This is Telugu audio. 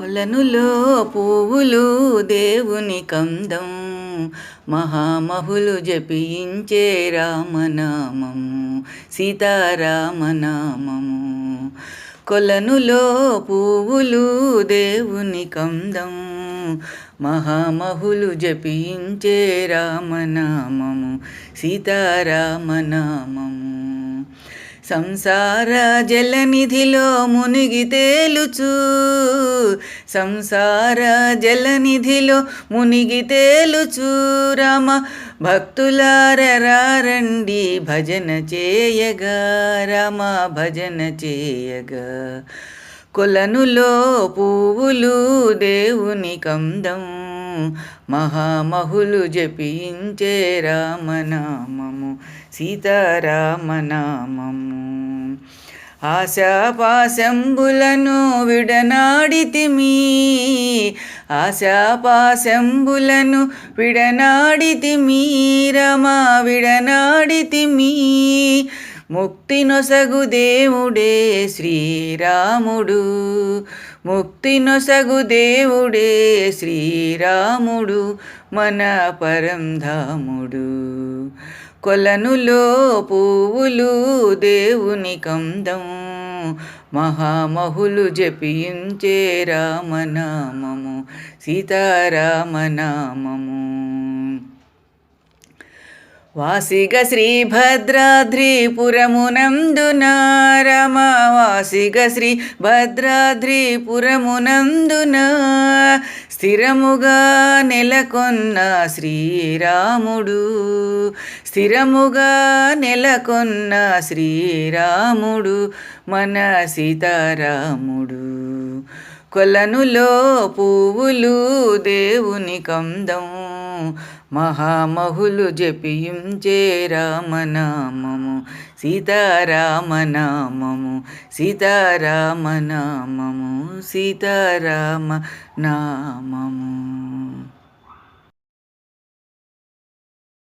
కొలనులో పువ్వులు దేవుని కందం. మహామహులు జపించే రామనామము సీతారామనామము. కొలనులో పువ్వులు దేవుని కందం. మహామహులు జపించే రామనామము సీతారామనామము. సంసార జలనిధిలో మునిగి తేలుచు. సంసార జలనిధిలో మునిగి తేలుచు. రామ భక్తులారండి భజన చేయగా. రామ భజన చేయగా. కొలనులో పువ్వులు దేవుని కందం. మహామహులు జపించే రామనామము సీతారామనామము. ఆశాపాశంబులను విడనాడితిమి ఆశాపాశంబులను విడనాడితిమి రమా విడనాడితిమి. ముక్తి నొసగు దేవుడే శ్రీరాముడు. ముక్తి నొసగు దేవుడే శ్రీరాముడు మన పరంధాముడు కొలనులో పువ్వులు దేవుని కందం మహామహులు జపించే రామనామము సీతారామనామము. వాసిగ శ్రీభద్రాద్రిపురమునందున రమ వాసిగ శ్రీభద్రాద్రిపురమునందునా స్థిరముగా నెలకొన్న శ్రీరాముడు స్థిరముగా నెలకొన్న శ్రీరాముడు మన సీతారాముడు. కొలనులో పువ్వులు దేవుని కందం మహామహులు జపించే రామనామము సీతారామనామము సీతారామనామము సీతారామ నామము